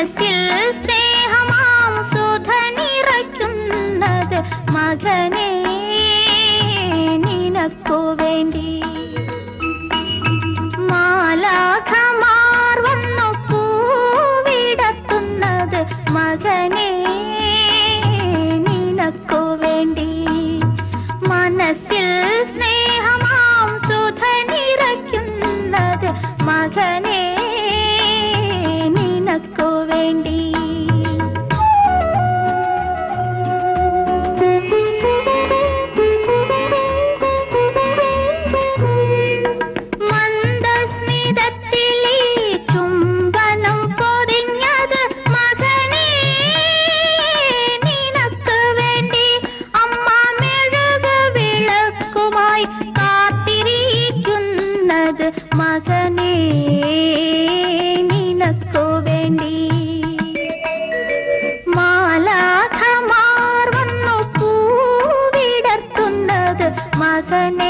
மனசில் അത് മാലാഖമാർ വന്നു പൂവിടർത്തുന്നത് മകനേ